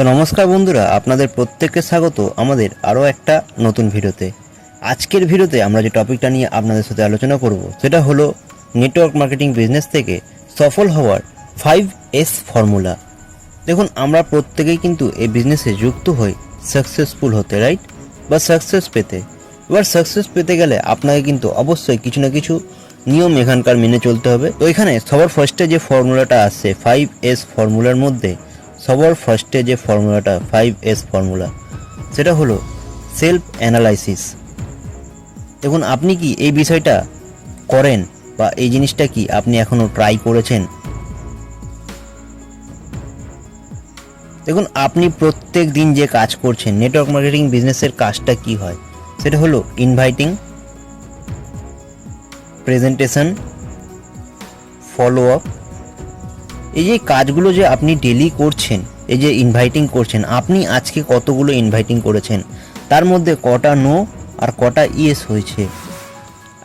তো নমস্কার বন্ধুরা, আপনাদের প্রত্যেককে স্বাগত আমাদের আরও একটা নতুন ভিডিওতে। আজকের ভিডিওতে আমরা যে টপিকটা নিয়ে আপনাদের সাথে আলোচনা করব, সেটা হলো নেটওয়ার্ক মার্কেটিং বিজনেস থেকে সফল হওয়ার ফাইভ এস ফর্মুলা দেখুন, আমরা প্রত্যেকেই কিন্তু এই বিজনেসে যুক্ত হই সাকসেসফুল হতে রাইট বা সাকসেস পেতে। এবার সাকসেস পেতে গেলে আপনাকে কিন্তু অবশ্যই কিছু না কিছু নিয়ম এখানকার মেনে চলতে হবে। তো এখানে সবার ফার্স্টে যে ফর্মুলাটা আসছে ফাইভ এস ফর্মুলার মধ্যে সবার ফার্স্টে যে ফর্মুলাটা ফাইভ এস ফর্মুলা সেটা হলো সেলফ অ্যানালাইসিস দেখুন, আপনি কি এই বিষয়টা করেন বা এই জিনিসটা কি আপনি এখনও ট্রাই করেছেন? দেখুন, আপনি প্রত্যেক দিন যে কাজ করছেন নেটওয়ার্ক মার্কেটিং বিজনেসের কাজটা কি হয়? সেটা হলো ইনভাইটিং প্রেজেন্টেশন ফলো আপ এই যে কাজগুলো যে আপনি ডেলি করছেন, এই যে ইনভাইটিং করছেন, আপনি আজকে কতগুলো ইনভাইটিং করেছেন? তার মধ্যে কটা নো আর কটা ইয়েস হয়েছে।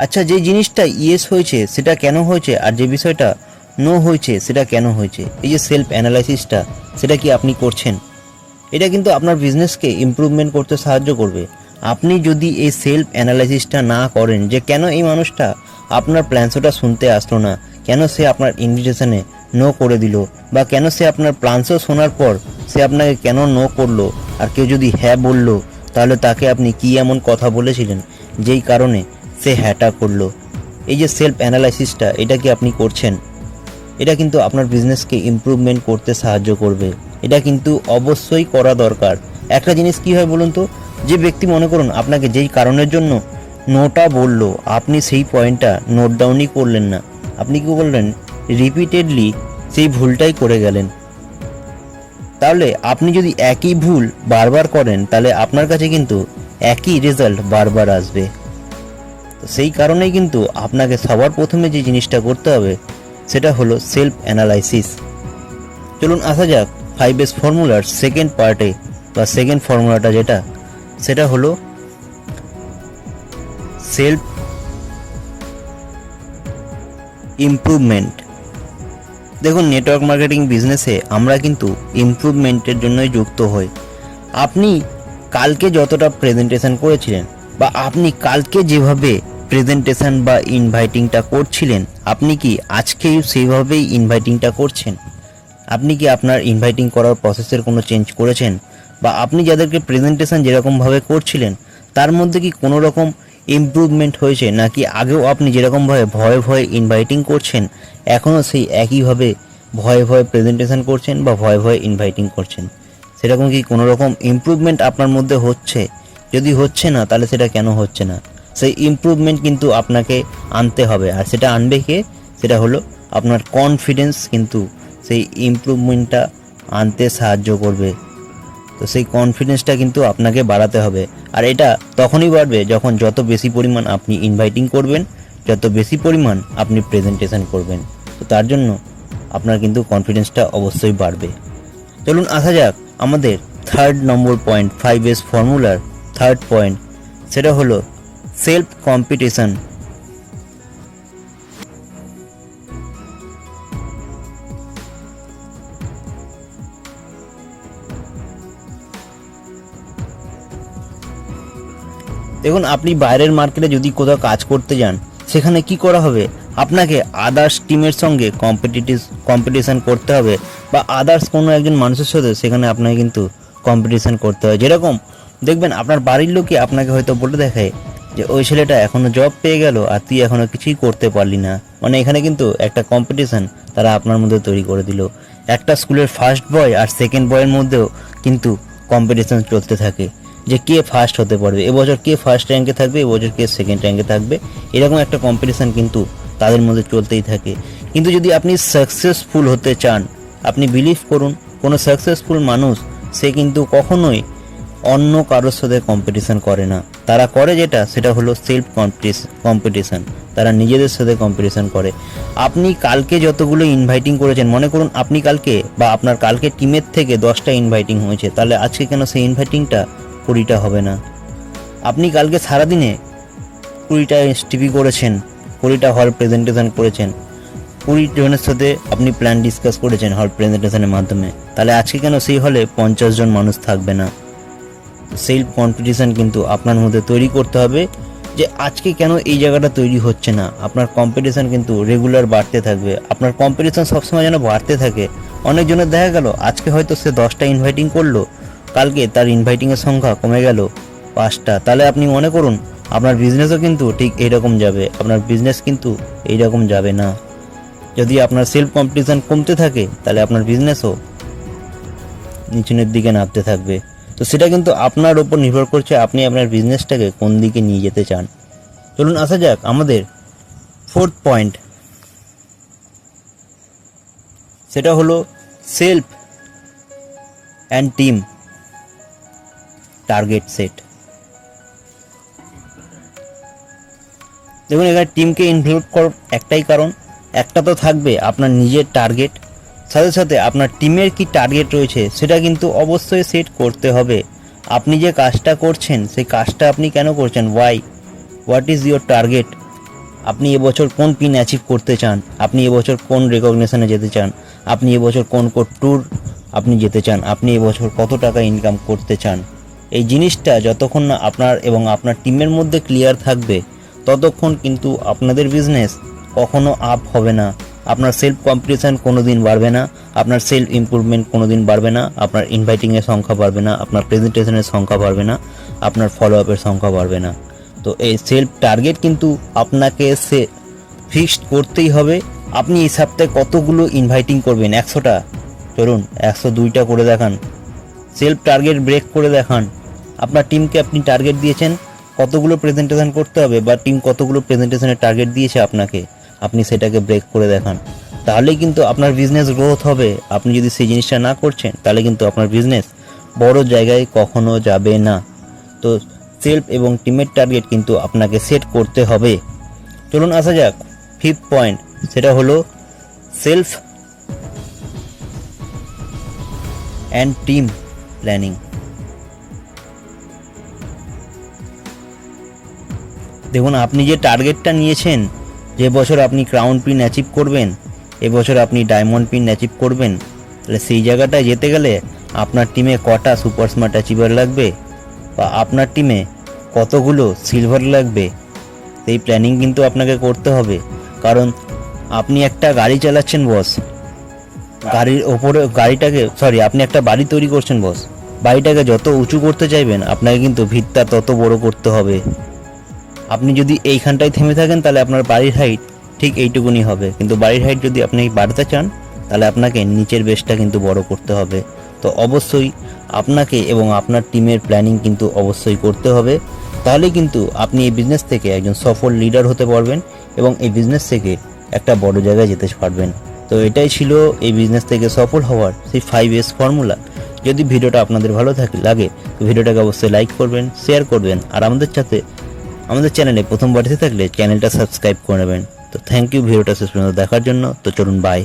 আচ্ছা যে জিনিসটা ইয়েস হয়েছে, সেটা কেন হয়েছে? আর যে বিষয়টা নো হয়েছে, সেটা কেন হয়েছে? এই যে সেলফ অ্যানালাইসিসটা সেটা কি আপনি করছেন? এটা কিন্তু আপনার বিজনেসকে ইমপ্রুভমেন্ট করতে সাহায্য করবে। আপনি যদি এই সেলফ অ্যানালাইসিসটা না করেন, যে কেন এই মানুষটা আপনার প্ল্যান্সটা শুনতে আসলো না? কেন সে আপনার ইনভিটেশনে নো করে দিল। বা কেন সে আপনার প্ল্যান্সও শোনার পর সে আপনাকে কেন নো করল? আর কেউ যদি হ্যাঁ বলল, তাহলে তাকে আপনি কি এমন কথা বলেছিলেন? যেই কারণে সে হ্যাঁটা করল। এই যে সেলফ অ্যানালাইসিসটা এটা কি আপনি করছেন? এটা কিন্তু আপনার বিজনেসকে ইমপ্রুভমেন্ট করতে সাহায্য করবে। এটা কিন্তু অবশ্যই করা দরকার। একটা জিনিস কি হয় বলুন তো? যে ব্যক্তি মনে করুন, আপনাকে যেই কারণের জন্য নোটা বলল, আপনি সেই পয়েন্টটা নোট ডাউনই করলেন না। আপনি কি করলেন? রিপিটেডলি সেই ভুলটাই করে গেলেন। তাহলে আপনি যদি একই ভুল বারবার করেন, তাহলে আপনার কাছে কিন্তু একই রেজাল্ট বারবার আসবে। সেই কারণেই কিন্তু আপনাকে সবার প্রথমে যে জিনিসটা করতে হবে, সেটা হলো সেলফ অ্যানালাইসিস চলুন আসা যাক ফাইভ এস ফর্মুলার সেকেন্ড পার্টে বা সেকেন্ড ফর্মুলাটা যেটা, সেটা হলো সেলফ ইমপ্রুভমেন্ট দেখুন নেটওয়ার্ক মার্কেটিং বিজনেসে আমরা কিন্তু ইমপ্রুভমেন্টের জন্যই যুক্ত হই। আপনি কালকে যতটা প্রেজেন্টেশন করেছিলেন বা আপনি কালকে যেভাবে প্রেজেন্টেশন বা ইনভাইটিংটা করছিলেন, আপনি কি আজকেও সেইভাবেই ইনভাইটিংটা করছেন? আপনি কি আপনার ইনভাইটিং করার প্রসেসের কোনো চেঞ্জ করেছেন? বা আপনি যাদেরকে প্রেজেন্টেশন যেরকমভাবে করছিলেন, তার মধ্যে কি কোনো রকম ইমপ্রুভমেন্ট হয়েছে, নাকি আগেও আপনি যেরকমভাবে ভয়ে ভয়ে ইনভাইটিং করছেন এখনও সেই একইভাবে ভয়ে ভয়ে প্রেজেন্টেশন করছেন বা ভয়ে ভয়ে ইনভাইটিং করছেন? সেরকম কি কোনো রকম ইমপ্রুভমেন্ট আপনার মধ্যে হচ্ছে? যদি হচ্ছে না, তাহলে সেটা কেন হচ্ছে না? সেই ইমপ্রুভমেন্ট কিন্তু আপনাকে আনতে হবে। আর সেটা আনবে কে? সেটা হলো আপনার কনফিডেন্স কিন্তু সেই ইমপ্রুভমেন্টটা আনতে সাহায্য করবে। তো সেই কনফিডেন্সটা কিন্তু আপনাকে বাড়াতে হবে। আর এটা তখনই বাড়বে যখন যত বেশি পরিমাণ আপনি ইনভাইটিং করবেন, যত বেশি পরিমাণ আপনি প্রেজেন্টেশন করবেন। তো তার জন্য আপনার কিন্তু কনফিডেন্সটা অবশ্যই বাড়বে। চলুন আসা যাক আমাদের third number point five S ফর্মুলার third point সেটা হলো সেলফ কম্পিটিশন দেখুন, আপনি বাইরের মার্কেটে যদি কোথাও কাজ করতে যান, সেখানে কি করা হবে? আপনাকে আদার্স টিমের সঙ্গে কম্পিটিটিভ কম্পিটিশান করতে হবে বা আদার্স কোনো একজন মানুষের সাথে সেখানে আপনাকে কিন্তু কম্পিটিশান করতে হয়। যেরকম, দেখবেন, আপনার বাড়ির লোকই আপনাকে হয়তো বলে দেখায় যে, ওই ছেলেটা এখনও জব পেয়ে গেল আর তুই এখনও কিছুই করতে পারলি না। মানে এখানে কিন্তু একটা কম্পিটিশন তারা আপনার মধ্যে তৈরি করে দিল। একটা স্কুলের ফার্স্ট বয় আর সেকেন্ড বয়ের মধ্যেও কিন্তু কম্পিটিশান চলতে থাকে। যে কে ফার্স্ট হতে পারবে। এবছর কে ফার্স্ট র্যাঙ্কে থাকবে, এবছর কে সেকেন্ড র্যাঙ্কে থাকবে, এরকম একটা কম্পিটিশন কিন্তু তাদের মধ্যে চলতেই থাকে। কিন্তু যদি আপনি সাকসেসফুল হতে চান, আপনি বিলিভ করুন, কোনো সাকসেসফুল মানুষ, সে কিন্তু কখনোই অন্য কারোর সাথে কম্পিটিশন করে না। তারা করে যেটা, সেটা হলো সেলফ কম্পিটিশন তারা নিজেদের সাথে কম্পিটিশন করে। আপনি কালকে যতগুলো ইনভাইটিং করেছেন, মনে করুন আপনি কালকে বা আপনার কালকে টিমের থেকে দশটা ইনভাইটিং হয়েছে, তাহলে আজকে কেন সেই ইনভাইটিংটা কুড়িটা হবে না। আপনি কালকে সারাদিনে কুড়িটা টিভি করেছেন, কুড়িটা হল প্রেজেন্টেশন করেছেন। কুড়ি জনের সাথে আপনি প্ল্যান ডিসকাস করেছেন হল প্রেজেন্টেশনের মাধ্যমে। তাহলে আজকে কেন সেই হলে পঞ্চাশ জন মানুষ থাকবে না? সেলফ কম্পিটিশান কিন্তু আপনার মধ্যে তৈরি করতে হবে যে আজকে কেন এই জায়গাটা তৈরি হচ্ছে না। আপনার কম্পিটিশান কিন্তু রেগুলার বাড়তে থাকবে। আপনার কম্পিটিশন সবসময় যেন বাড়তে থাকে। অনেকজনের দেখা গেল, আজকে হয়তো সে দশটা ইনভাইটিং করল কালকে তার ইনভাইটিংয়ের সংখ্যা কমে গেল পাঁচটা। তাহলে আপনি মনে করুন, আপনার বিজনেসও কিন্তু ঠিক এইরকম যাবে, আপনার বিজনেস কিন্তু এইরকম যাবে না। যদি আপনার সেলফ কম্পিটিশন কমতে থাকে, তাহলে আপনার বিজনেসও নিচনের দিকে নামতে থাকবে। তো সেটা কিন্তু আপনার উপর নির্ভর করছে আপনি আপনার বিজনেসটাকে কোন দিকে নিয়ে যেতে চান। চলুন আসা যাক আমাদের ফোর্থ পয়েন্ট সেটা হলো self and team target set দেখুন, এখানে টিমকে ইনক্লুড করার একটাই কারণ, একটা তো থাকবে আপনার নিজের টার্গেট সাথে সাথে আপনার টিমের কি টার্গেট রয়েছে সেটা কিন্তু অবশ্যই সেট করতে হবে। আপনি যে কাজটা করছেন, সেই কাজটা আপনি কেন করছেন? Why what is your target আপনি এবছর কোন পিন অ্যাচিভ করতে চান? আপনি এবছর কোন রেকগনিশনে যেতে চান? আপনি এবছর কোন কোন ট্যুর আপনি যেতে চান? আপনি এবছর কত টাকা ইনকাম করতে চান? এই জিনিসটা যতক্ষণ না আপনার এবং আপনার টিমের মধ্যে ক্লিয়ার থাকবে, ততক্ষণ কিন্তু আপনাদের বিজনেস কখনো আপ হবে না। আপনার সেলফ কম্পিটিশান কোনো দিন বাড়বে না, আপনার সেলফ ইমপ্রুভমেন্ট কোনো দিন বাড়বে না, আপনার ইনভাইটিংয়ের সংখ্যা বাড়বে না, আপনার প্রেজেন্টেশনের সংখ্যা বাড়বে না, আপনার ফলো আপের সংখ্যা বাড়বে না। তো এই সেলফ টার্গেট কিন্তু আপনাকে সে ফিক্সড করতেই হবে। আপনি এই সপ্তাহে কতগুলো ইনভাইটিং করবেন? একশোটা? চলুন একশো দুইটা করে দেখান। সেলফ টার্গেট ব্রেক করে দেখান। আপনার টিমকে আপনি টার্গেট দিয়েছেন, কতগুলো প্রেজেন্টেশন করতে হবে বা টিম কতগুলো প্রেজেন্টেশনের টার্গেট দিয়েছে আপনাকে, আপনি সেটাকে ব্রেক করে দেখান। তাহলেই কিন্তু আপনার বিজনেস গ্রোথ হবে। আপনি যদি সেই জিনিসটা না করছেন, তাহলে কিন্তু আপনার বিজনেস বড় জায়গায় কখনো যাবে না। তো সেলফ এবং টিমের টার্গেট কিন্তু আপনাকে সেট করতে হবে। চলুন আসা যাক ফিফথ পয়েন্ট সেটা হলো সেলফ অ্যান্ড টিম প্ল্যানিং দেখুন, আপনি যে টার্গেটটা নিয়েছেন, যে বছর আপনি ক্রাউন পিন অ্যাচিভ করবেন এবছর আপনি ডায়মন্ড পিন অ্যাচিভ করবেন, তাহলে সেই জায়গাটায় যেতে গেলে আপনার টিমে কটা সুপার স্মার্ট অ্যাচিভার লাগবে বা আপনার টিমে কতগুলো সিলভার লাগবে, সেই প্ল্যানিং কিন্তু আপনাকে করতে হবে। কারণ আপনি একটা গাড়ি চালাচ্ছেন বস গাড়ির ওপরে, গাড়িটাকে সরি আপনি একটা বাড়ি তৈরি করছেন বস বাড়িটাকে যত উঁচু করতে চাইবেন, আপনাকে কিন্তু ভিতটা তত বড় করতে হবে। আপনি যদি এইখানটায় থেমে থাকেন, তাহলে আপনার বাড়ির হাইট ঠিক এইটুকুনি হবে। কিন্তু বাড়ির হাইট যদি আপনি বাড়তে চান, তাহলে আপনাকে নিচের বেসটা কিন্তু বড় করতে হবে। তো অবশ্যই আপনাকে এবং আপনার টিমের প্ল্যানিং কিন্তু অবশ্যই করতে হবে। তাহলে কিন্তু আপনি এই বিজনেস থেকে একজন সফল লিডার হতে পারবেন এবং এই বিজনেস থেকে একটা বড় জায়গায় যেতে পারবেন। তো এটাই ছিল এই বিজনেস থেকে সফল হওয়ার সেই ফাইভ এস ফর্মুলা যদি ভিডিওটা আপনাদের ভালো থাকে, লাগে ভিডিওটাকে অবশ্যই লাইক করবেন শেয়ার করবেন, আর আমাদের সাথে আমাদের চ্যানেলে প্রথম বাড়িতে থাকলে চ্যানেলটা সাবস্ক্রাইব করে নেবেন। তো থ্যাংক ইউ ভিডিওটা শেষ পর্যন্ত দেখার জন্য, তো চলুন বাই